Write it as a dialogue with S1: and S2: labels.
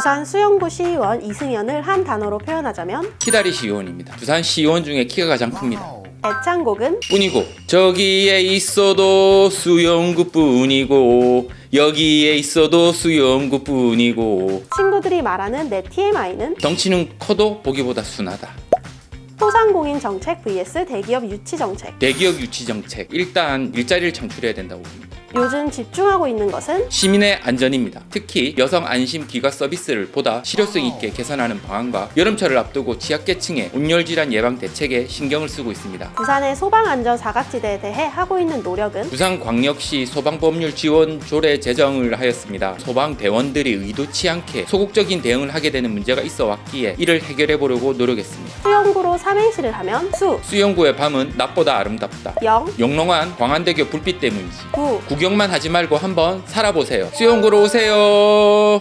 S1: 부산 수영구 시의원 이승현을 한 단어로 표현하자면
S2: 키다리 시의원입니다. 부산 시의원 중에 키가 가장 큽니다.
S1: 애창곡은
S2: 뿐이고 저기에 있어도 수영구 뿐이고 여기에 있어도 수영구 뿐이고
S1: 친구들이 말하는 내 TMI는
S2: 덩치는 커도 보기보다 순하다.
S1: 소상공인 정책 vs 대기업 유치 정책.
S2: 대기업 유치 정책 일단 일자리를 창출해야 된다고 봅니다.
S1: 요즘 집중하고 있는 것은
S2: 시민의 안전입니다. 특히 여성 안심 귀가 서비스를 보다 실효성 있게 개선하는 방안과 여름철을 앞두고 지역계층의 온열 질환 예방 대책에 신경을 쓰고 있습니다.
S1: 부산의 소방안전 사각지대에 대해 하고 있는 노력은
S2: 부산광역시 소방법률 지원 조례 제정을 하였습니다. 소방 대원들이 의도치 않게 소극적인 대응을 하게 되는 문제가 있어 왔기에 이를 해결해 보려고 노력했습니다.
S1: 수영구로 삼행시를 하면 수,
S2: 수영구의 밤은 낮보다 아름답다.
S1: 영,
S2: 영롱한 광안대교 불빛 때문이지.
S1: 구.
S2: 구경만 하지 말고 한번 살아보세요. 수영구로 오세요.